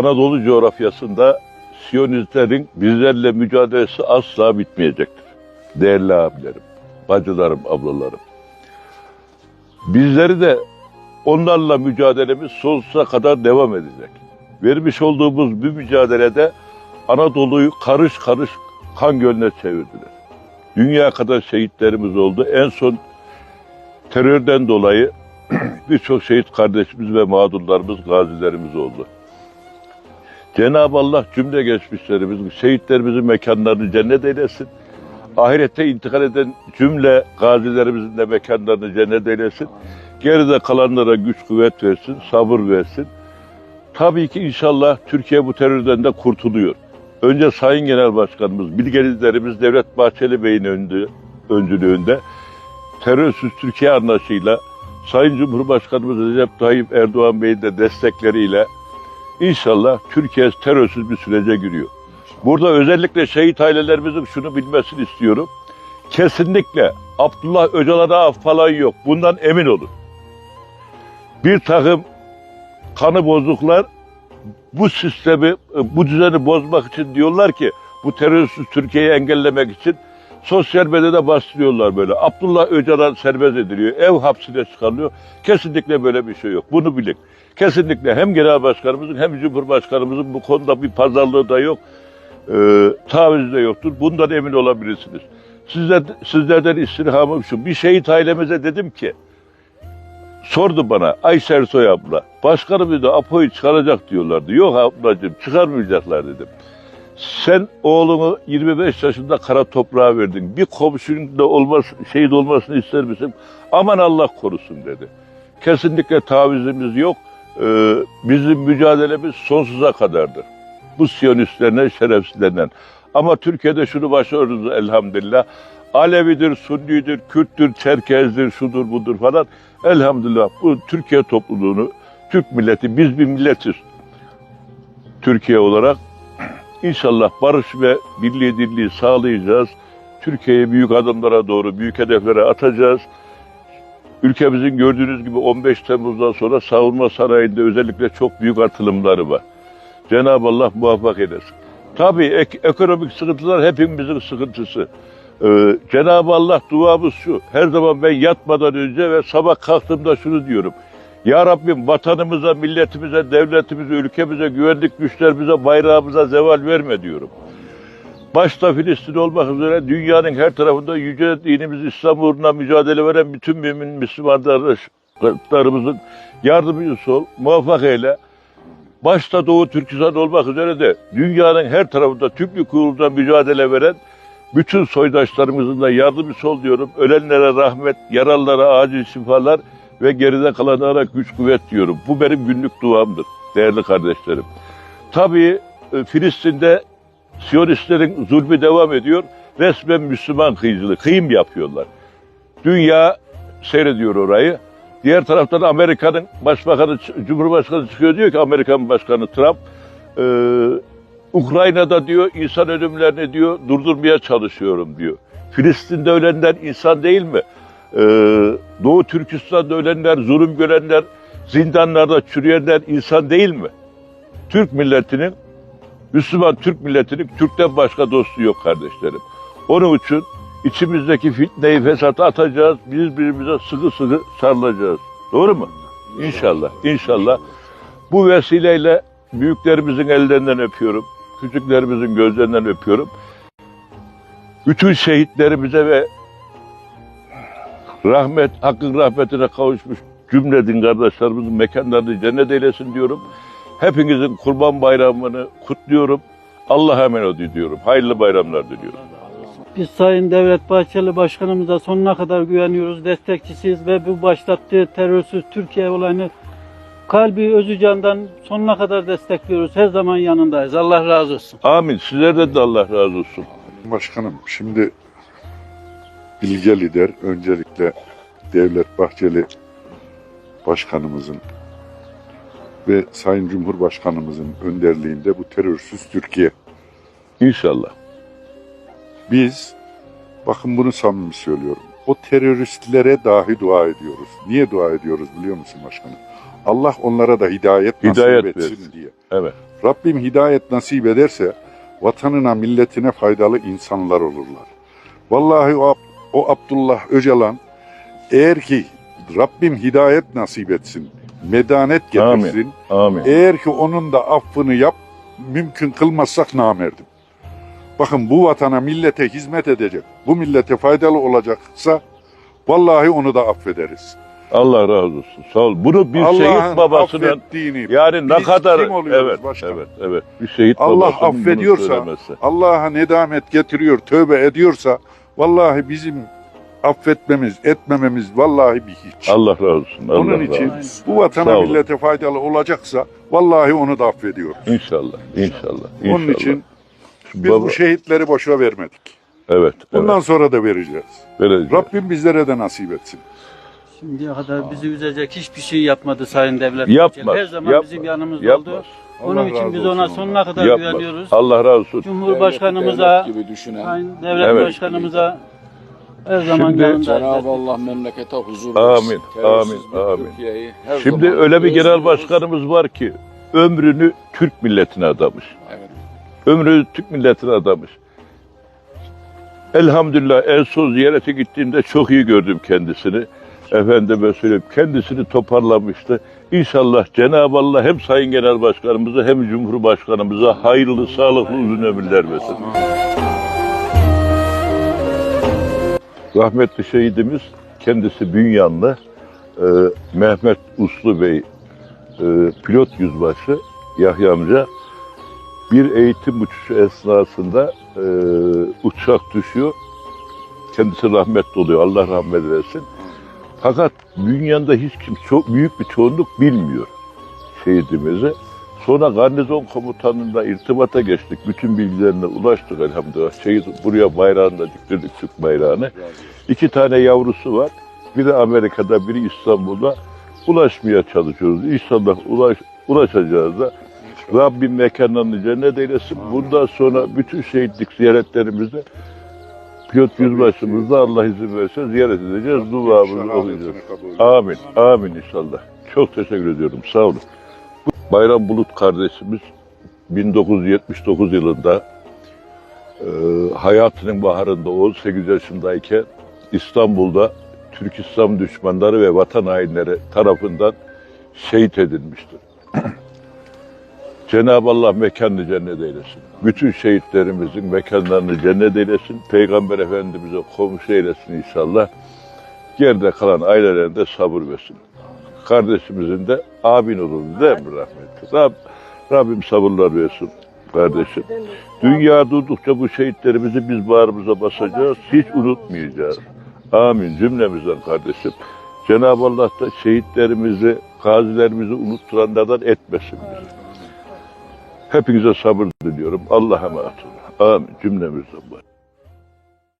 Anadolu coğrafyasında Siyonistlerin bizlerle mücadelesi asla bitmeyecektir. Değerli abilerim, bacılarım, ablalarım. Bizleri de onlarla mücadelemiz sonsuza kadar devam edecek. Vermiş olduğumuz bir mücadelede Anadolu'yu karış karış kan gölüne çevirdiler. Dünya kadar şehitlerimiz oldu. En son terörden dolayı birçok şehit kardeşimiz ve mağdurlarımız, gazilerimiz oldu. Cenab-ı Allah cümle geçmişlerimiz, şehitlerimizin mekanlarını cennet eylesin. Ahirette intikal eden cümle gazilerimizin de mekanlarını cennet eylesin. Geride kalanlara güç kuvvet versin, sabır versin. Tabii ki inşallah Türkiye bu terörden de kurtuluyor. Önce Sayın Genel Başkanımız, bilgelilerimiz Devlet Bahçeli Bey'in öncülüğünde terörsüz Türkiye anlaşıyla Sayın Cumhurbaşkanımız Recep Tayyip Erdoğan Bey'in de destekleriyle inşallah Türkiye terörsüz bir sürece giriyor. Burada özellikle şehit ailelerimizin şunu bilmesini istiyorum. Kesinlikle Abdullah Öcalan'a falan yok. Bundan emin olun. Bir takım kanı bozuklar bu sistemi, bu düzeni bozmak için diyorlar ki bu terörsüz Türkiye'yi engellemek için sosyal medyada bastırıyorlar böyle. Abdullah Öcalan serbest ediliyor, ev hapsine çıkarılıyor. Kesinlikle böyle bir şey yok. Bunu bilin. Kesinlikle hem genel başkanımızın hem cumhurbaşkanımızın bu konuda bir pazarlığı da yok. E, taviz de yoktur. Bundan emin olabilirsiniz. Sizler, sizlerden istirhamım şu. Bir şehit ailemize dedim ki sordu bana Ayşe Ersoy abla. Başkanım dedi Apo'yu çıkaracak diyorlardı. Yok ablacığım çıkarmayacaklar dedim. Sen oğlunu 25 yaşında kara toprağa verdin. Bir komşunun da olması, şehit olmasını ister misin? Aman Allah korusun dedi. Kesinlikle tavizimiz yok. Ee, bizim mücadelemiz sonsuza kadardır. Bu Siyonistlerine, şerefsizlerine. Ama Türkiye'de şunu başarıyoruz elhamdülillah. Alevidir, Sunnidir, Kürttür, Çerkezdir, şudur budur falan. Elhamdülillah bu Türkiye topluluğunu, Türk milleti, biz bir milletiz. Türkiye olarak İnşallah barış ve birliği dirliği sağlayacağız. Türkiye'yi büyük adımlara doğru, büyük hedeflere atacağız. Ülkemizin gördüğünüz gibi 15 Temmuz'dan sonra savunma sanayinde özellikle çok büyük atılımları var. Cenab-ı Allah muvaffak eylesin. Tabii ek- ekonomik sıkıntılar hepimizin sıkıntısı. Ee, Cenab-ı Allah duamız şu. Her zaman ben yatmadan önce ve sabah kalktığımda şunu diyorum. Ya Rabbim vatanımıza, milletimize, devletimize, ülkemize, güvenlik güçlerimize, bayrağımıza zeval verme diyorum. Başta Filistin olmak üzere dünyanın her tarafında yüce dinimiz İslam uğruna mücadele veren bütün mümin Müslüman kardeşlerimizin yardımcısı ol, muvaffak eyle. Başta Doğu Türkistan olmak üzere de dünyanın her tarafında Türklük uğruna mücadele veren bütün soydaşlarımızın da yardımcısı ol diyorum. Ölenlere rahmet, yaralılara acil şifalar ve geride kalanlara güç kuvvet diyorum. Bu benim günlük duamdır değerli kardeşlerim. Tabii e, Filistin'de Siyonistlerin zulmü devam ediyor. Resmen Müslüman kıyıcılığı, kıyım yapıyorlar. Dünya seyrediyor orayı. Diğer taraftan Amerika'nın başbakanı, Cumhurbaşkanı çıkıyor diyor ki Amerikan Başkanı Trump, e, Ukrayna'da diyor insan ölümlerini diyor durdurmaya çalışıyorum diyor. Filistin'de ölenler insan değil mi? Ee, Doğu Türkistan'da ölenler, zulüm görenler, zindanlarda çürüyenler insan değil mi? Türk milletinin, Müslüman Türk milletinin Türk'ten başka dostu yok kardeşlerim. Onun için içimizdeki fitneyi, fesatı atacağız, birbirimize sıkı sıkı sarılacağız. Doğru mu? İnşallah, inşallah. Bu vesileyle büyüklerimizin ellerinden öpüyorum, küçüklerimizin gözlerinden öpüyorum. Bütün şehitlerimize ve rahmet, hakkın rahmetine kavuşmuş cümle din kardeşlerimizin mekanlarını cennet eylesin diyorum. Hepinizin kurban bayramını kutluyorum. Allah'a emanet ediyorum. Hayırlı bayramlar diliyorum. Biz Sayın Devlet Bahçeli Başkanımıza sonuna kadar güveniyoruz, destekçisiyiz ve bu başlattığı terörsüz Türkiye olayını kalbi özü candan sonuna kadar destekliyoruz. Her zaman yanındayız. Allah razı olsun. Amin. Sizlerden de Allah razı olsun. Başkanım şimdi bilge lider öncelikle Devlet Bahçeli Başkanımızın ve Sayın Cumhurbaşkanımızın önderliğinde bu terörsüz Türkiye. İnşallah. Biz bakın bunu samimi söylüyorum. O teröristlere dahi dua ediyoruz. Niye dua ediyoruz biliyor musun başkanım? Allah onlara da hidayet nasip Hidayet etsin versin. diye. Evet. Rabbim hidayet nasip ederse vatanına, milletine faydalı insanlar olurlar. Vallahi o, o Abdullah Öcalan eğer ki Rabbim hidayet nasip etsin, medanet getirsin, Amin. eğer ki onun da affını yap, mümkün kılmazsak namerdim. Bakın bu vatana, millete hizmet edecek, bu millete faydalı olacaksa vallahi onu da affederiz. Allah razı olsun. Sağ ol. Bunu bir şehit babasının yani ne kadar evet başkanım? evet evet bir şehit Allah affediyorsa. Allah'a nedamet getiriyor, tövbe ediyorsa vallahi bizim affetmemiz, etmememiz vallahi bir hiç. Allah razı olsun. Allah Onun razı için olsun. bu Sağ vatana olun. millete faydalı olacaksa vallahi onu da affediyoruz. İnşallah. İnşallah. inşallah. Onun için biz Baba- bu şehitleri boşa vermedik. evet, Bundan evet. sonra da vereceğiz. Vereceğiz. Rabbim bizlere de nasip etsin. Şimdiye kadar bizi üzecek hiçbir şey yapmadı Sayın Devlet Yapmaz. Her zaman yapmaz, bizim yanımızda yapmaz, oldu. Onun için biz ona sonuna kadar Yapmaz. güveniyoruz. Allah razı olsun. Cumhurbaşkanımıza, Devlet gibi düşünen. Sayın Devlet Evet. Başkanımıza her zaman Şimdi- yanındayız. Cenab-ı Allah memlekete huzur Amin, versin. Terörsüz amin, bir amin. Türkiye'yi her Şimdi zaman öyle bir genel özlüyoruz. başkanımız var ki ömrünü Türk milletine adamış. Evet. Ömrünü Türk milletine adamış. Elhamdülillah en son ziyarete gittiğimde çok iyi gördüm kendisini. Efendime söyleyeyim kendisini toparlamıştı. İnşallah Cenab-ı Allah hem Sayın Genel Başkanımıza hem Cumhurbaşkanımıza hayırlı, sağlıklı uzun ömürler versin. Rahmetli şehidimiz kendisi Bünyanlı e, Mehmet Uslu Bey e, pilot yüzbaşı Yahya amca bir eğitim uçuşu esnasında e, uçak düşüyor. Kendisi rahmetli oluyor. Allah rahmet eylesin. Fakat dünyada hiç kim çok büyük bir çoğunluk bilmiyor şehidimizi. Sonra garnizon komutanıyla irtibata geçtik. Bütün bilgilerine ulaştık elhamdülillah. Şehit buraya bayrağını da diktirdik Türk bayrağını. İki tane yavrusu var. Biri Amerika'da, biri İstanbul'da. Ulaşmaya çalışıyoruz. İnşallah ulaş, ulaşacağız da. Rabbim mekanlarını cennet eylesin. Bundan sonra bütün şehitlik ziyaretlerimizde pilot yüzbaşımızla Allah izin verirse ziyaret edeceğiz. Duamızı okuyacağız. Amin. Amin inşallah. Çok teşekkür ediyorum. Sağ olun. Bayram Bulut kardeşimiz 1979 yılında e, hayatının baharında 18 yaşındayken İstanbul'da Türk İslam düşmanları ve vatan hainleri tarafından şehit edilmiştir. Cenab-ı Allah mekanını cennet eylesin. Bütün şehitlerimizin mekanlarını cennet eylesin. Peygamber Efendimiz'e komşu eylesin inşallah. Geride kalan ailelerine de sabır versin. Kardeşimizin de abin olur değil mi rahmetli? Rab, Rabbim sabırlar versin kardeşim. Dünya durdukça bu şehitlerimizi biz bağrımıza basacağız. Hiç unutmayacağız. Amin cümlemizden kardeşim. Cenab-ı Allah da şehitlerimizi, gazilerimizi unutturanlardan etmesin bizi. Hepinize sabır diliyorum. Allah'a emanet olun. Amin cümlemizden.